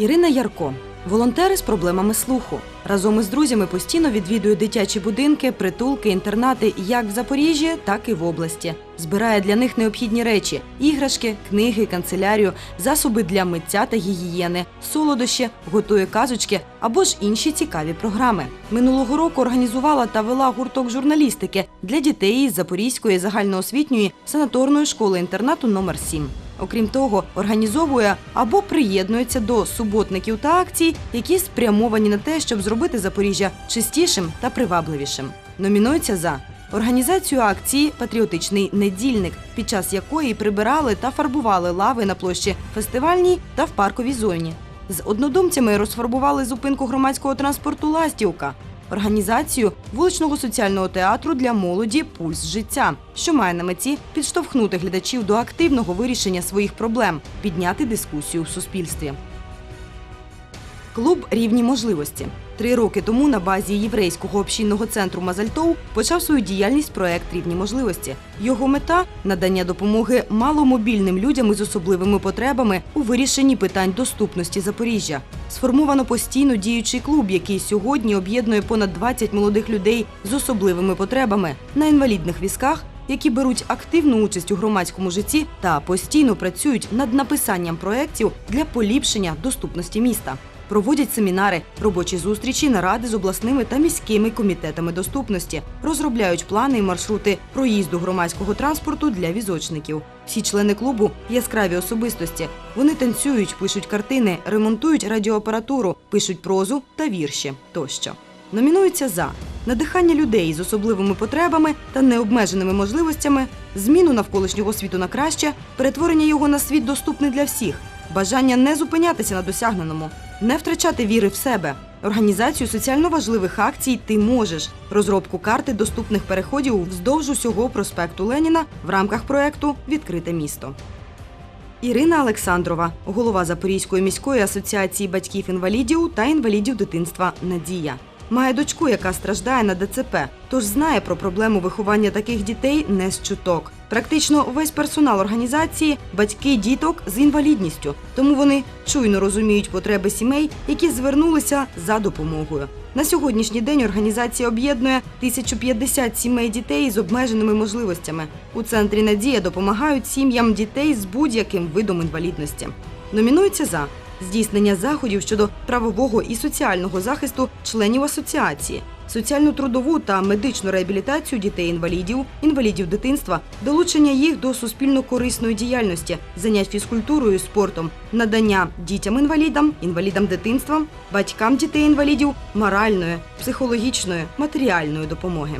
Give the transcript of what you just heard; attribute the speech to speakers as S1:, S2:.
S1: Ірина Ярко. Волонтери з проблемами слуху. Разом із друзями постійно відвідує дитячі будинки, притулки, інтернати як в Запоріжжі, так і в області. Збирає для них необхідні речі: іграшки, книги, канцелярію, засоби для миття та гігієни, солодощі, готує казочки або ж інші цікаві програми. Минулого року організувала та вела гурток журналістики для дітей із Запорізької загальноосвітньої санаторної школи інтернату номер 7 Окрім того, організовує або приєднується до суботників та акцій, які спрямовані на те, щоб зробити Запоріжжя чистішим та привабливішим. Номінується за організацію акції Патріотичний недільник, під час якої прибирали та фарбували лави на площі фестивальній та в парковій зоні. З однодумцями розфарбували зупинку громадського транспорту Ластівка. Організацію вуличного соціального театру для молоді Пульс життя, що має на меті підштовхнути глядачів до активного вирішення своїх проблем, підняти дискусію в суспільстві. Клуб рівні можливості. Три роки тому на базі єврейського общинного центру Мазальтоу почав свою діяльність проект Рівні можливості. Його мета надання допомоги маломобільним людям із особливими потребами у вирішенні питань доступності Запоріжжя. Сформовано постійно діючий клуб, який сьогодні об'єднує понад 20 молодих людей з особливими потребами на інвалідних візках. Які беруть активну участь у громадському житті та постійно працюють над написанням проєктів для поліпшення доступності міста проводять семінари, робочі зустрічі, наради з обласними та міськими комітетами доступності, розробляють плани і маршрути проїзду громадського транспорту для візочників. Всі члени клубу яскраві особистості. Вони танцюють, пишуть картини, ремонтують радіоапаратуру, пишуть прозу та вірші тощо. Номінуються за надихання людей з особливими потребами та необмеженими можливостями, зміну навколишнього світу на краще, перетворення його на світ доступний для всіх, бажання не зупинятися на досягненому, не втрачати віри в себе, організацію соціально важливих акцій Ти можеш, розробку карти доступних переходів вздовж усього проспекту Леніна в рамках проекту Відкрите місто. Ірина Олександрова, голова Запорізької міської асоціації батьків-інвалідів та інвалідів дитинства Надія. Має дочку, яка страждає на ДЦП, тож знає про проблему виховання таких дітей не з чуток. Практично весь персонал організації батьки діток з інвалідністю, тому вони чуйно розуміють потреби сімей, які звернулися за допомогою. На сьогоднішній день організація об'єднує 1050 сімей дітей з обмеженими можливостями. У центрі Надія допомагають сім'ям дітей з будь-яким видом інвалідності. Номінується за здійснення заходів щодо правового і соціального захисту членів асоціації, соціальну трудову та медичну реабілітацію дітей-інвалідів, інвалідів дитинства, долучення їх до суспільно корисної діяльності, занять фізкультурою спортом, надання дітям-інвалідам, інвалідам дитинства, батькам дітей-інвалідів, моральної, психологічної, матеріальної допомоги.